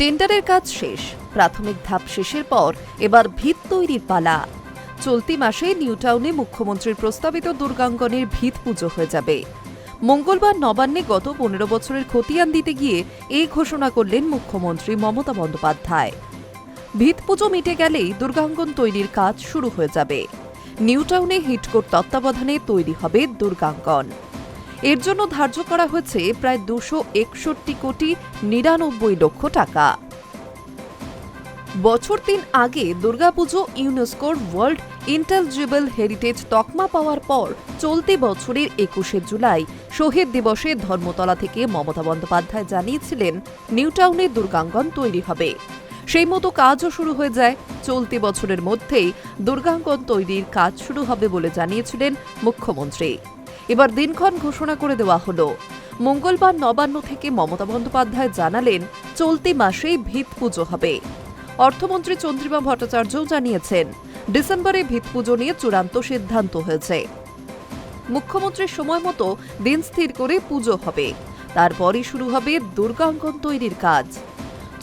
টেন্ডারের কাজ শেষ, প্রাথমিক ধাপ শেষের পর এবার ভিত তৈরির পালা। চলতি মাসে নিউটাউনে মুখ্যমন্ত্রীর প্রস্তাবিত দুর্গাঙ্গনের ভিত পুজো হয়ে যাবে। মঙ্গলবার নবান্নে গত পনেরো বছরের খতিয়ান দিতে গিয়ে এই ঘোষণা করলেন মুখ্যমন্ত্রী মমতা বন্দ্যোপাধ্যায়। ভিত পুজো মিটে গেলেই দুর্গাঙ্গন তৈরির কাজ শুরু হয়ে যাবে। নিউটাউনে হিটকোর তত্ত্বাবধানে তৈরি হবে দুর্গাঙ্গন। এর জন্য ধার্য করা হয়েছে প্রায় দুশো একষট্টি কোটি নিরানব্বই লক্ষ টাকা। বছর তিন আগে দুর্গাপুজো ইউনেস্কোর ওয়ার্ল্ড ইন্টেলিজিবল হেরিটেজ তকমা পাওয়ার পর চলতি বছরের একুশে জুলাই শহীদ দিবসে ধর্মতলা থেকে মমতা বন্দ্যোপাধ্যায় জানিয়েছিলেন নিউটাউনে দুর্গাঙ্গন তৈরি হবে। সেই মতো কাজও শুরু হয়ে যায়। চলতি বছরের মধ্যেই দুর্গাঙ্গন তৈরির কাজ শুরু হবে বলে জানিয়েছিলেন মুখ্যমন্ত্রী। এবার দিনক্ষণ ঘোষণা করে দেওয়া হলো। মঙ্গলবার নবান্ন থেকে মমতা বন্দ্যোপাধ্যায় জানালেন, চলতি মাসেই ভিত পুজো হবে। অর্থমন্ত্রী চন্দ্রিমা ভট্টাচার্যও জানিয়েছেন, ডিসেম্বরে ভিত পুজো নিয়ে চূড়ান্ত সিদ্ধান্ত হয়েছে। মুখ্যমন্ত্রীর সময় মতো দিন স্থির করে পুজো হবে। তারপরই শুরু হবে দুর্গাঙ্কন তৈরির কাজ।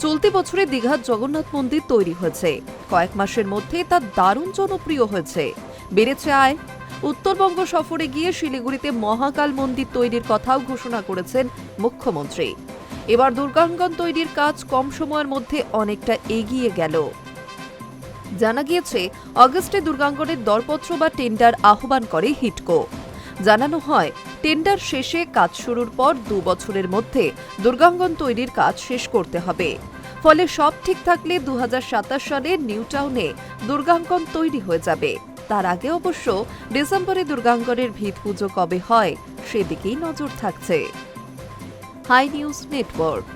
চলতি বছরে দীঘার জগন্নাথ মন্দির তৈরি হয়েছে। কয়েক মাসের মধ্যে তা দারুণ জনপ্রিয় হয়েছে। বেড়েছে আয় উত্তরবঙ্গ সফরে গিয়ে শিলিগুড়িতে মহাকাল মন্দির তৈরির কথাও ঘোষণা করেছেন মুখ্যমন্ত্রী। এবার দুর্গাঙ্গন তৈরির কাজ কম সময়ের মধ্যে অনেকটা এগিয়ে গেল। জানা গিয়েছে, অগস্টে দুর্গাঙ্গনের দরপত্র বা টেন্ডার আহ্বান করে হিটকো। জানানো হয়, টেন্ডার শেষে কাজ শুরুর পর দু বছরের মধ্যে দুর্গাঙ্গন তৈরির কাজ শেষ করতে হবে। ফলে সব ঠিক থাকলে দু হাজার সাতাশ সালে নিউ টাউনে দুর্গাঙ্গন তৈরি হয়ে যাবে। তার আগে অবশ্য ডিসেম্বরে দুর্গাঙ্গনের ভিত পুজো কবে হয়, সেদিকেই নজর থাকছে। Hi news network.